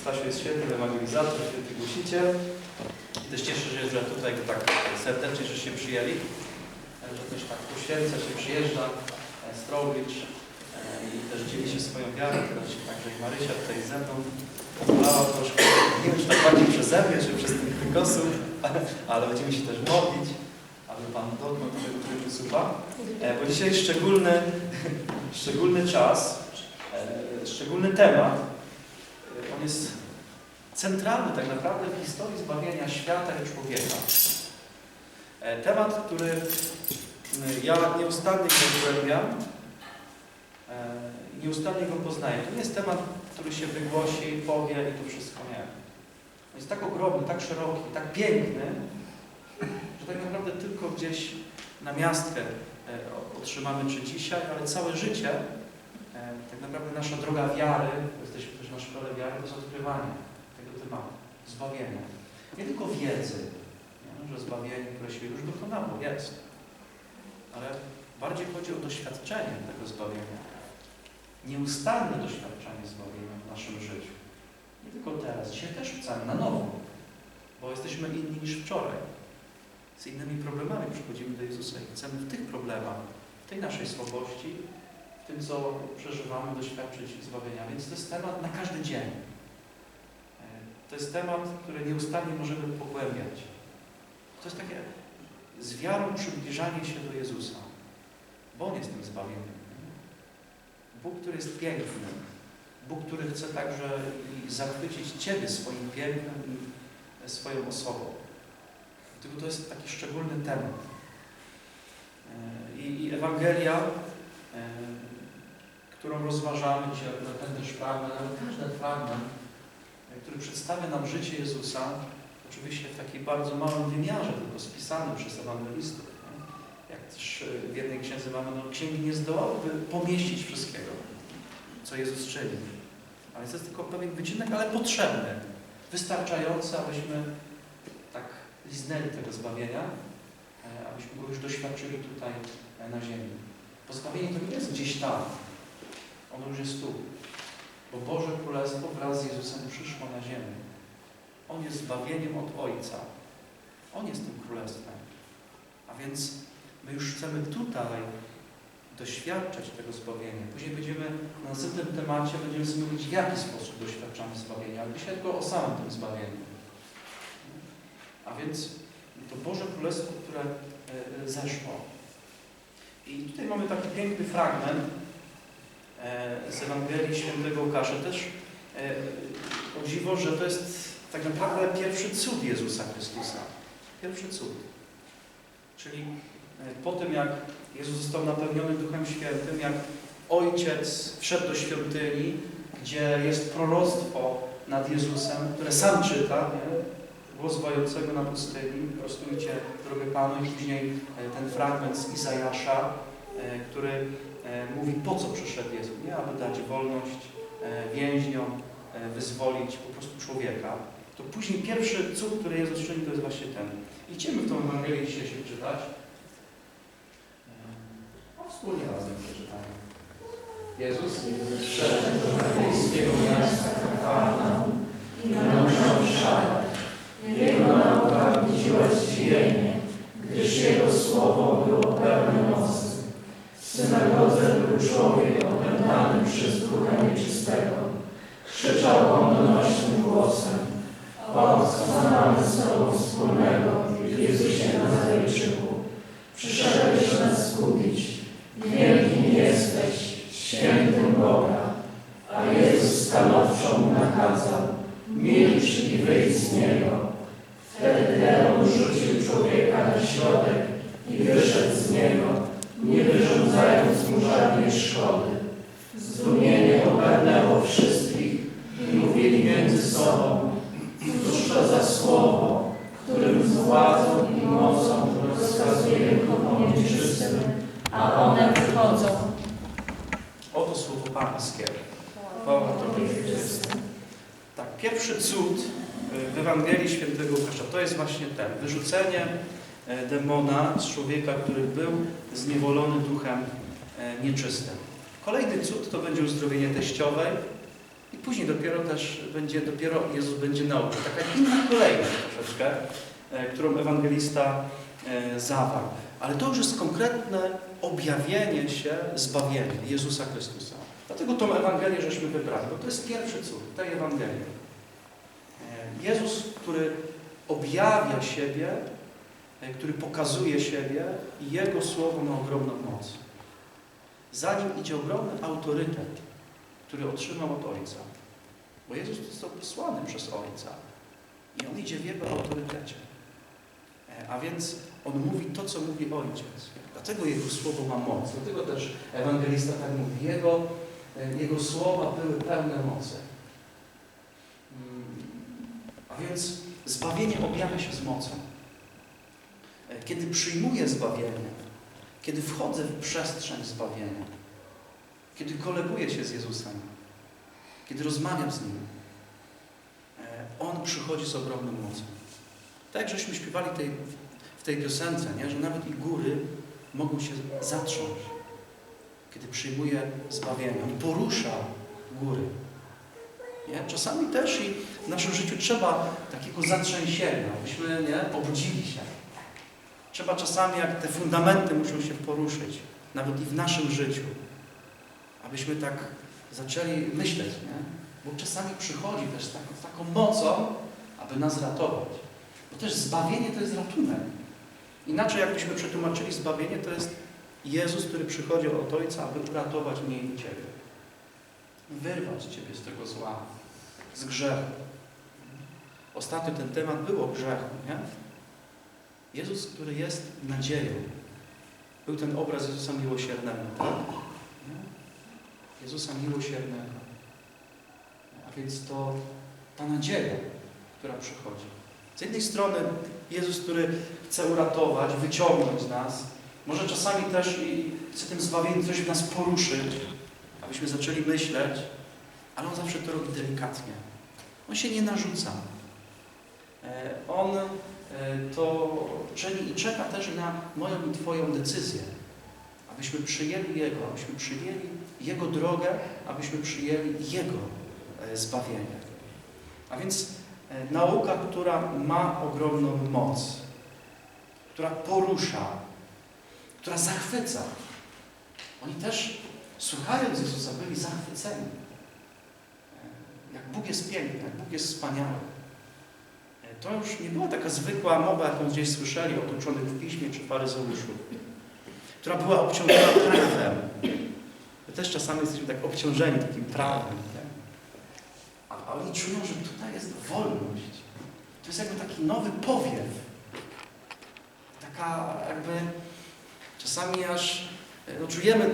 Stasiu jest świetny ewangelizator, świetny głosiciel. I też cieszę się, że tutaj tak serdecznie, że się przyjęli, że też tak poświęca się, przyjeżdża e, Strowicz e, i też dzieli się swoją wiarą. Teraz się także i Marysia tutaj ze mną pomolała troszkę. Nie wiem, czy tak bardziej przeze mnie, czy przez tych wykosów, ale, będziemy się też modlić, aby Pan dotknął tego trybu słupa. E, Bo dzisiaj szczególny, szczególny czas, szczególny temat. On jest centralny tak naprawdę w historii zbawienia świata i człowieka. E, Temat, który m, ja nieustannie go zgłębiam, e, nieustannie go poznaję. To nie jest temat, który się wygłosi, powie i to wszystko nie. On jest tak ogromny, tak szeroki, tak piękny, że tak naprawdę tylko gdzieś na miastkę e, otrzymamy czy dzisiaj, ale całe życie, tak naprawdę nasza droga wiary, jesteśmy też na szkole wiary, to jest odkrywanie tego tematu, zbawienia. Nie tylko wiedzy, nie, że zbawienie, które się już dokonało, jest, ale bardziej chodzi o doświadczenie tego zbawienia. Nieustanne doświadczenie zbawienia w naszym życiu. Nie tylko teraz, dzisiaj też wcale na nowo, bo jesteśmy inni niż wczoraj. Z innymi problemami przychodzimy do Jezusa i chcemy w tych problemach, w tej naszej słabości, tym, co przeżywamy, doświadczyć zbawienia. Więc to jest temat na każdy dzień. E, To jest temat, który nieustannie możemy pogłębiać. To jest takie z wiarą przybliżanie się do Jezusa, bo On jest tym zbawieniem. Bóg, który jest piękny. Bóg, który chce także zachwycić Ciebie swoim pięknem i swoją osobą. Dlatego to jest taki szczególny temat. E, I, i Ewangelia, którą rozważamy dzisiaj, akurat ten też fragment, każdy fragment, który przedstawia nam życie Jezusa, oczywiście w takim bardzo małym wymiarze, tylko spisanym przez ewangelistów. Jak też e, w jednej księdze mamy, no księgi nie zdołałyby pomieścić wszystkiego, co Jezus czyni. Ale to jest tylko pewien wycinek, ale potrzebny, wystarczający, abyśmy tak liznęli tego zbawienia, e, abyśmy go już doświadczyli tutaj e, na ziemi. Bo zbawienie to nie jest gdzieś tam, ono już jest tu. Bo Boże Królestwo wraz z Jezusem przyszło na ziemię. On jest zbawieniem od Ojca. On jest tym Królestwem. A więc my już chcemy tutaj doświadczać tego zbawienia. Później będziemy na następnym temacie będziemy sobie mówić, w jaki sposób doświadczamy zbawienia, ale dzisiaj tylko o samym tym zbawieniu. A więc to Boże Królestwo, które e, e, zeszło. I tutaj mamy taki piękny fragment z Ewangelii Świętego Łukasza. Też e, o dziwo, że to jest tak naprawdę pierwszy cud Jezusa Chrystusa. Pierwszy cud. Czyli e, po tym, jak Jezus został napełniony Duchem Świętym, jak Ojciec wszedł do świątyni, gdzie jest proroctwo nad Jezusem, które sam czyta, nie? głos wojącego na pustyni, prostujcie drogę Panu i później e, ten fragment z Izajasza, e, który e, mówi, po co przyszedł Jezus, nie? Aby dać wolność e, więźniom, e, wyzwolić po prostu człowieka. To później pierwszy cud, który Jezus czyni, to jest właśnie ten. Idziemy w tą Ewangelię dzisiaj się czytać. E, No, wspólnie razem przeczytamy. Jezus Wszedł do galilejskiego miasta Kafarnaum i nauczał szabat. Jego nauka budziła zdziwienie, gdyż jego słowo było synagodze był człowiek opętany przez ducha nieczystego. Krzyczał on donośnym głosem. O, co mamy z Tobą wspólnego, Jezusie Nazarejczyku? Przyszedłeś nas zgubić. Wielkim jesteś, świętym Boga. A Jezus stanowczo mu nakazał, milcz i wyjdź z niego. Wtedy demon rzucił człowieka na środek i wyszedł z niego, żadnej szkody. Zdumienie ogarnęło wszystkich i mówili między sobą, cóż to za słowo, którym z władzą i mocą rozkazuje duchom nieczystym, a one wychodzą. Oto słowo Pańskie. Chwała Tobie. Tak, pierwszy cud y, w Ewangelii Świętego Łukasza to jest właśnie ten. Wyrzucenie e, demona z człowieka, który był zniewolony duchem nieczystym. Kolejny cud to będzie uzdrowienie teściowej. I później dopiero też będzie, dopiero Jezus będzie nauczał. Taka inna kolejność troszeczkę, e, którą ewangelista e, zawarł. Ale to już jest konkretne objawienie się, zbawienie Jezusa Chrystusa. Dlatego tą Ewangelię żeśmy wybrali, bo to jest pierwszy cud tej Ewangelii. E, Jezus, który objawia siebie, e, który pokazuje siebie i Jego Słowo ma ogromną moc. Za nim idzie ogromny autorytet, który otrzymał od Ojca. Bo Jezus został posłany przez Ojca i On idzie w Jego autorytecie. E, A więc On mówi to, co mówi Ojciec. Dlatego Jego Słowo ma moc. Dlatego też ewangelista tak mówi. Jego, e, Jego słowa były pełne mocy. Mm, A więc zbawienie objawia się z mocą. E, Kiedy przyjmuję zbawienie, kiedy wchodzę w przestrzeń zbawienia, kiedy koleguję się z Jezusem, kiedy rozmawiam z Nim, e, On przychodzi z ogromną mocą. Tak żeśmy śpiewali tej, w tej piosence, nie? że nawet i góry mogą się zatrząść, kiedy przyjmuje zbawienie. On porusza góry. Nie? Czasami też i w naszym życiu trzeba takiego zatrzęsienia, abyśmy nie, obudzili się. Trzeba czasami, jak te fundamenty muszą się poruszyć, nawet i w naszym życiu, abyśmy tak zaczęli myśleć, nie? Bo czasami przychodzi też z taką, z taką mocą, aby nas ratować. Bo też zbawienie to jest ratunek. Inaczej jakbyśmy przetłumaczyli zbawienie, to jest Jezus, który przychodzi od Ojca, aby uratować mnie i Ciebie. Wyrwać Ciebie z tego zła, z grzechu. Ostatnio ten temat był o grzechu, nie? Jezus, który jest nadzieją. Był ten obraz Jezusa miłosiernego, tak? Jezusa miłosiernego. A więc to ta nadzieja, która przychodzi. Z jednej strony Jezus, który chce uratować, wyciągnąć nas, może czasami też i chce tym zbawieniem coś w nas poruszyć, abyśmy zaczęli myśleć, ale On zawsze to robi delikatnie. On się nie narzuca. E, On to czyni i czeka też na moją i Twoją decyzję, abyśmy przyjęli Jego, abyśmy przyjęli Jego drogę, abyśmy przyjęli Jego e, zbawienie. A więc e, nauka, która ma ogromną moc, która porusza, która zachwyca. Oni też, słuchając Jezusa, byli zachwyceni. E, Jak Bóg jest piękny, jak Bóg jest wspaniały. To już nie była taka zwykła mowa, jaką gdzieś słyszeli od uczonych w piśmie czy faryzeuszów, która była obciążona prawem. My też czasami jesteśmy tak obciążeni takim prawem. Nie? A oni czują, że tutaj jest wolność. To jest jakby taki nowy powiew. Taka jakby czasami aż no, czujemy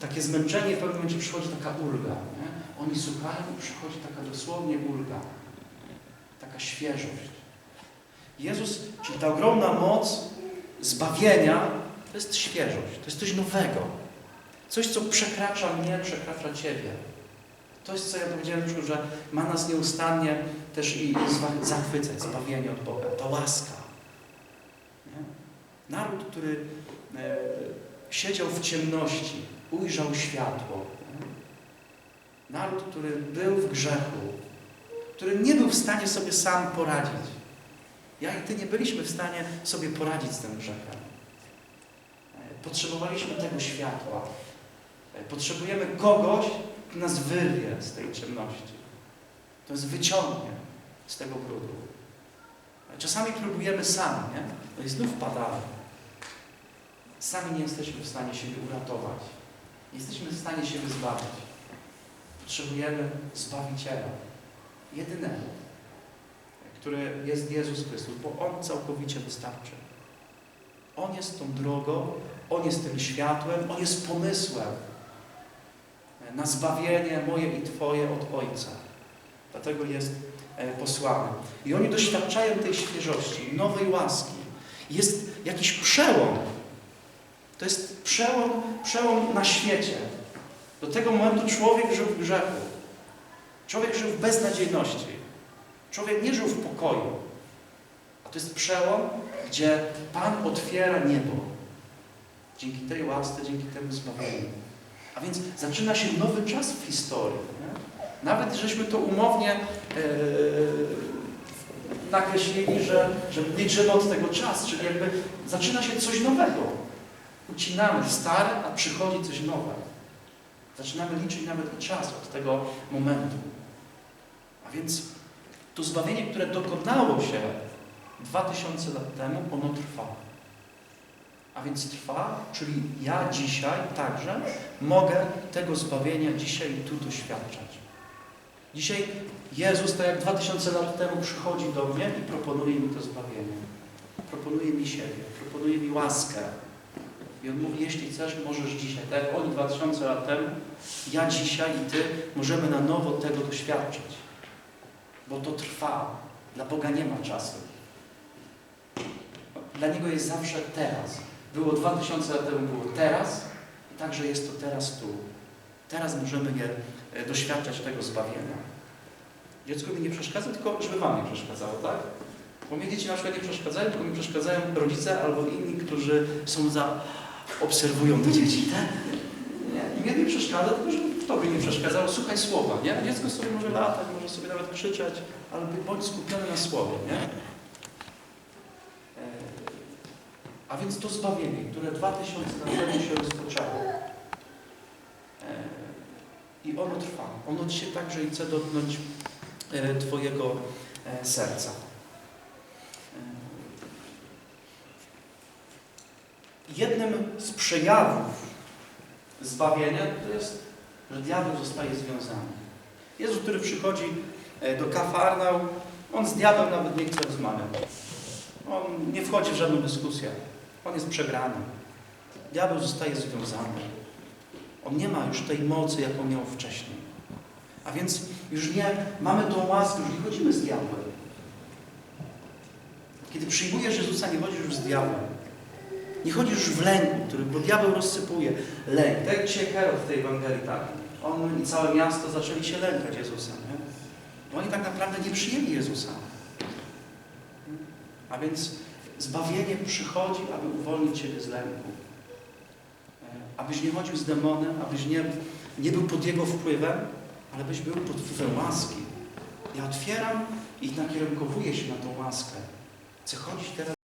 takie zmęczenie, w pewnym momencie przychodzi taka ulga. Nie? Oni słuchają i przychodzi taka dosłownie ulga. Taka świeżość. Jezus, czyli ta ogromna moc zbawienia, to jest świeżość, to jest coś nowego. Coś, co przekracza mnie, przekracza Ciebie. To jest, co ja powiedziałem już, że ma nas nieustannie też i zachwycać, zbawienie od Boga. To łaska. Nie? Naród, który e, siedział w ciemności, ujrzał światło. Nie? Naród, który był w grzechu, który nie był w stanie sobie sam poradzić. Ja i Ty nie byliśmy w stanie sobie poradzić z tym grzechem. E, Potrzebowaliśmy tego światła. E, Potrzebujemy kogoś, kto nas wyrwie z tej ciemności. To nas wyciągnie z tego brudu. E, Czasami próbujemy sami, nie? No i znów padamy. Sami nie jesteśmy w stanie siebie uratować. Nie jesteśmy w stanie siebie zbawić. Potrzebujemy Zbawiciela. Jedynego, który jest Jezus Chrystus, bo On całkowicie wystarczy. On jest tą drogą, On jest tym światłem, On jest pomysłem na zbawienie moje i Twoje od Ojca. Dlatego jest e, posłany. I oni doświadczają tej świeżości, nowej łaski. Jest jakiś przełom. To jest przełom, przełom na świecie. Do tego momentu człowiek żył w grzechu. Człowiek żył w beznadziejności. Człowiek nie żył w pokoju. A to jest przełom, gdzie Pan otwiera niebo. Dzięki tej łasce, dzięki temu zbawieniu. A więc zaczyna się nowy czas w historii. Nie? Nawet żeśmy to umownie e, nakreślili, że, że liczymy od tego czas, czyli jakby zaczyna się coś nowego. Ucinamy stare, a przychodzi coś nowego. Zaczynamy liczyć nawet czas od tego momentu. A więc to zbawienie, które dokonało się 2000 lat temu, ono trwa. A więc trwa, czyli ja dzisiaj także mogę tego zbawienia dzisiaj tu doświadczać. Dzisiaj Jezus, tak jak 2000 lat temu, przychodzi do mnie i proponuje mi to zbawienie. Proponuje mi siebie, proponuje mi łaskę. I On mówi, jeśli chcesz, możesz dzisiaj. Tak jak oni 2000 lat temu, ja dzisiaj i Ty możemy na nowo tego doświadczyć. Bo to trwa. Dla Boga nie ma czasu. Dla Niego jest zawsze teraz. Było 2000 lat temu, było teraz i także jest to teraz tu. Teraz możemy je e, doświadczać tego zbawienia. Dziecko mi nie przeszkadza, tylko żeby Wam nie przeszkadzało, tak? Bo mnie dzieci na przykład nie przeszkadzają, tylko mi przeszkadzają rodzice albo inni, którzy są za... obserwują te dzieci, tak? Nie, mnie nie przeszkadza, tylko żeby Tobie nie przeszkadzało. Słuchaj słowa, nie? Dziecko sobie może latać, może sobie nawet krzyczeć, ale bądź skupiony na słowie, nie? E, A więc to zbawienie, które 2000 lat temu się rozpoczęło. E, I ono trwa. Ono dzisiaj także chce dotknąć e, Twojego serca. E, Jednym z przejawów zbawienia to jest, że diabeł zostaje związany. Jezus, który przychodzi e, do Kafarnał, on z diabłem nawet nie chce rozmawiać. On nie wchodzi w żadną dyskusję. On jest przegrany. Diabeł zostaje związany. On nie ma już tej mocy, jaką miał wcześniej. A więc już nie mamy tą łaskę, już nie chodzimy z diabłem. Kiedy przyjmujesz Jezusa, nie chodzisz już z diabłem. Nie chodzisz już w lęku, który, bo diabeł rozsypuje lęk. Tak jak Herod w tej Ewangelii, tak? On i całe miasto zaczęli się lękać Jezusa, nie? Bo oni tak naprawdę nie przyjęli Jezusa. A więc zbawienie przychodzi, aby uwolnić Ciebie z lęku. E, Abyś nie chodził z demonem, abyś nie, nie był pod jego wpływem, ale byś był pod wpływem łaski. Ja otwieram i nakierunkowuję się na tą łaskę. Chcę chodzić teraz